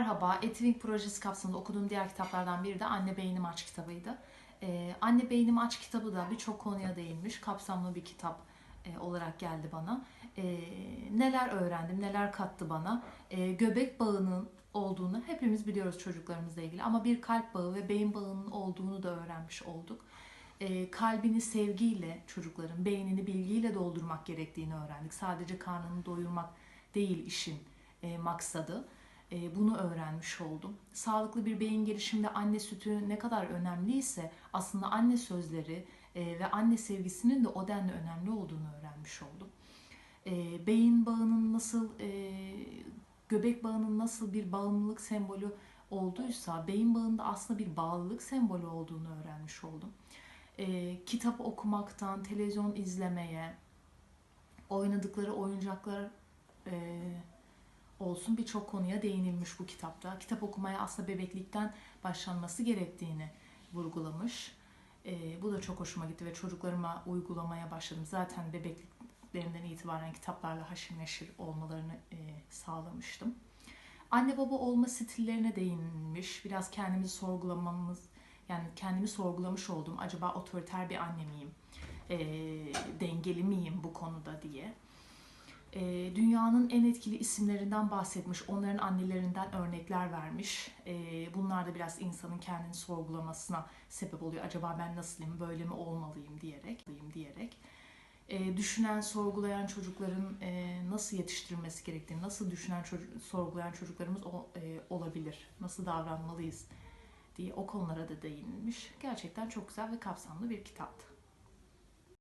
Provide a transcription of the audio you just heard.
Merhaba, Etivink projesi kapsamında okuduğum diğer kitaplardan biri de Anne Beynim Aç kitabıydı. Ee, Anne Beynim Aç kitabı da birçok konuya değinmiş, kapsamlı bir kitap e, olarak geldi bana. Ee, neler öğrendim, neler kattı bana. Ee, göbek bağının olduğunu hepimiz biliyoruz çocuklarımızla ilgili ama bir kalp bağı ve beyin bağının olduğunu da öğrenmiş olduk. Ee, kalbini sevgiyle çocukların, beynini bilgiyle doldurmak gerektiğini öğrendik. Sadece karnını doyurmak değil işin e, maksadı. E, bunu öğrenmiş oldum. Sağlıklı bir beyin gelişiminde anne sütü ne kadar önemliyse aslında anne sözleri e, ve anne sevgisinin de o denli önemli olduğunu öğrenmiş oldum. E, beyin bağının nasıl, göbek bağının nasıl bir bağımlılık sembolü olduysa beyin bağında aslında bir bağlılık sembolü olduğunu öğrenmiş oldum. Kitap okumaktan, televizyon izlemeye, oynadıkları oyuncaklar olsun birçok konuya değinilmiş bu kitapta. Kitap okumaya aslında bebeklikten başlanması gerektiğini vurgulamış. Ee, bu da çok hoşuma gitti ve çocuklarıma uygulamaya başladım. Zaten bebekliklerinden itibaren kitaplarla haşır neşir olmalarını e, sağlamıştım. Anne baba olma stillerine değinilmiş. Biraz kendimizi sorgulamamız, yani kendimi sorgulamış oldum. Acaba otoriter bir anne miyim? E, dengeli miyim bu konuda e, dünyanın en etkili isimlerinden bahsetmiş, onların annelerinden örnekler vermiş. E, bunlar da biraz insanın kendini sorgulamasına sebep oluyor. Acaba ben nasılayım, böyle mi olmalıyım diyerek, diyerek. E, düşünen, sorgulayan çocukların e, nasıl yetiştirilmesi gerektiğini, nasıl düşünen, çocuk, sorgulayan çocuklarımız o, e, olabilir, nasıl davranmalıyız diye o konulara da değinilmiş. Gerçekten çok güzel ve kapsamlı bir kitaptı.